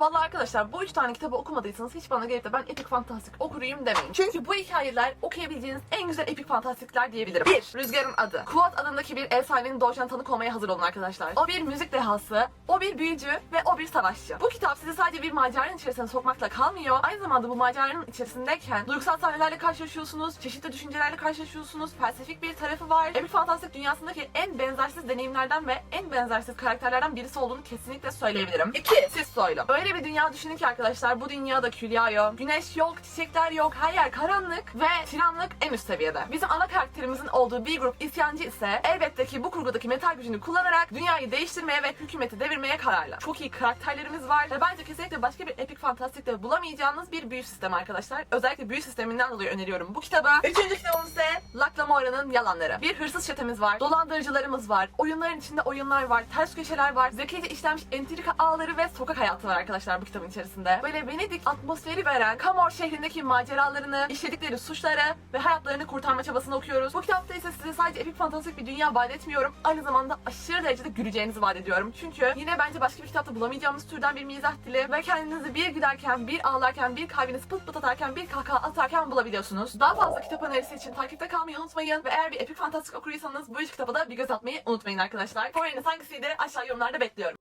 Vallahi arkadaşlar bu üç tane kitabı okumadıysanız hiç bana gelip de ben epik fantastik okuruyum demeyin. Çünkü bu hikayeler okuyabileceğiniz en güzel epik fantastikler diyebilirim. 1. Rüzgarın adı. Kuat adındaki bir efsanenin doğuşan tanık olmaya hazır olun arkadaşlar. O bir müzik dehası, o bir büyücü ve o bir savaşçı. Bu kitap sizi sadece bir maceranın içerisine sokmakla kalmıyor. Aynı zamanda bu maceranın içerisindeyken duygusal sahnelerle karşılaşıyorsunuz, çeşitli düşüncelerle karşılaşıyorsunuz, felsefik bir tarafı var. Epik fantastik dünyasındaki en benzersiz deneyimlerden ve en benzersiz karakterlerden birisi olduğunu kesinlikle söyleyebilirim. 2. Siz Soylu. Öyle bir dünya düşünün ki arkadaşlar bu dünyada külya yok, güneş yok, çiçekler yok, her yer karanlık ve tiranlık en üst seviyede. Bizim ana karakterimizin olduğu bir grup isyancı ise elbette ki bu kurgudaki metal gücünü kullanarak dünyayı değiştirmeye ve hükümeti devirmeye kararlı. Çok iyi karakterlerimiz var ve bence kesinlikle başka bir epik fantastikte bulamayacağınız bir büyü sistemi arkadaşlar. Özellikle büyü sisteminden dolayı öneriyorum bu kitabı. Üçüncü kitabımız ise Lakla Moira'nın Yalanları. Bir hırsız çetemiz var, dolandırıcılarımız var, oyunların içinde oyunlar var, ters köşeler var, zekice işlenmiş entrika ağları ve sokak hayatı var arkadaşlar bu kitabın içerisinde. Böyle Venedik atmosferi veren Kamor şehrindeki maceralarını, işledikleri suçları ve hayatlarını kurtarma çabasını okuyoruz. Bu kitapta ise size sadece epik fantastik bir dünya vaat etmiyorum. Aynı zamanda aşırı derecede güleceğinizi vaat ediyorum. Çünkü yine bence başka bir kitapta bulamayacağımız türden bir mizah dili ve kendinizi bir gülerken, bir ağlarken, bir kalbiniz pıt pıt atarken, bir kahkaha atarken bulabiliyorsunuz. Daha fazla kitap önerisi için takipte kalmayı unutmayın ve eğer bir epik fantastik okuruysanız bu üç kitaba da bir göz atmayı unutmayın arkadaşlar. Favoriniz hangisiydi? Aşağı yorumlarda bekliyorum.